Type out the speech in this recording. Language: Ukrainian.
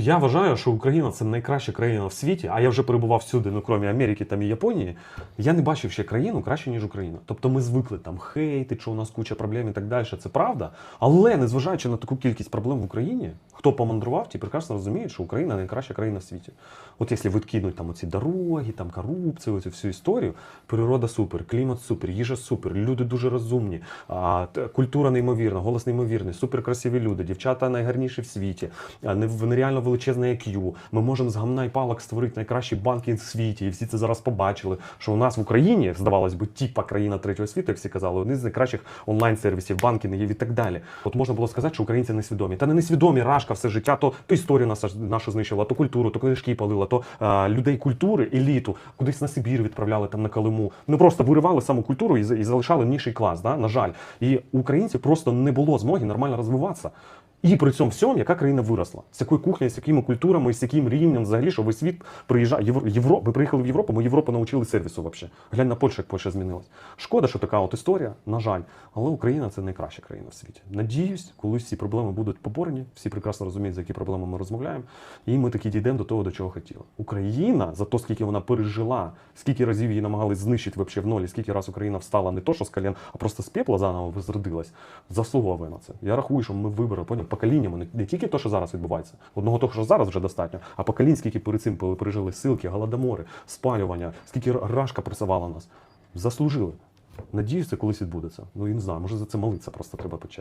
Я вважаю, що Україна це найкраща країна в світі, а я вже перебував всюди, ну крім Америки там і Японії. Я не бачив ще країну краще, ніж Україна. Тобто ми звикли там хейти, що у нас куча проблем і так далі. Це правда. Але незважаючи на таку кількість проблем в Україні, хто помандрував, ті прекрасно розуміють, що Україна найкраща країна в світі. От якщо відкинуть там оці дороги, там корупцію, оцю всю історію, природа супер, клімат супер, їжа супер, люди дуже розумні, культура неймовірна, голос неймовірний, супер красиві люди, дівчата найгарніші в світі, нереально величезне IQ. Ми можемо з гамна і палок створити найкращий банкінг в світі. І всі це зараз побачили. Що у нас в Україні, здавалось би, тіпа країна третього світу, як всі казали, один з найкращих онлайн-сервісів, банкінгів і так далі. От можна було сказати, що українці несвідомі. Та не несвідомі рашка все життя, то, то історію нашу, нашу знищила, то культуру, то книжки палила, то а, людей культури, еліту, кудись на Сибір відправляли там на Калиму. Ми просто виривали саму культуру і, і залишали ніший клас. Да? На жаль. І у українців просто не було змоги нормально розвиватися. І при цьому всьому, яка країна виросла, з якою кухнею, з якими культурами, з яким рівнем взагалі, що весь світ приїжджає. Євро... Євро... Ми приїхали в Європу, ми Європу навчили сервісу взагалі. Глянь на Польщу, як Польща змінилась. Шкода, що така от історія, на жаль. Але Україна це найкраща країна в світі. Надіюсь, колись ці проблеми будуть поборені. Всі прекрасно розуміють, за які проблеми ми розмовляємо. І ми таки дійдемо до того, до чого хотіли. Україна за те, скільки вона пережила, скільки разів її намагались знищити вообще в нолі, скільки раз Україна встала не то, що з колін, а просто з пепла заново возродилась, заслуговує на це. Я рахую, що ми поняв, поколіннями, не тільки те, що зараз відбувається. Одного того, що зараз вже достатньо, а поколінь, скільки перед цим пережили силки, голодомори, спалювання, скільки рашка працювала нас. Заслужили. Надіюся, колись відбудеться. Ну і не знаю, може за це молитися просто треба почати.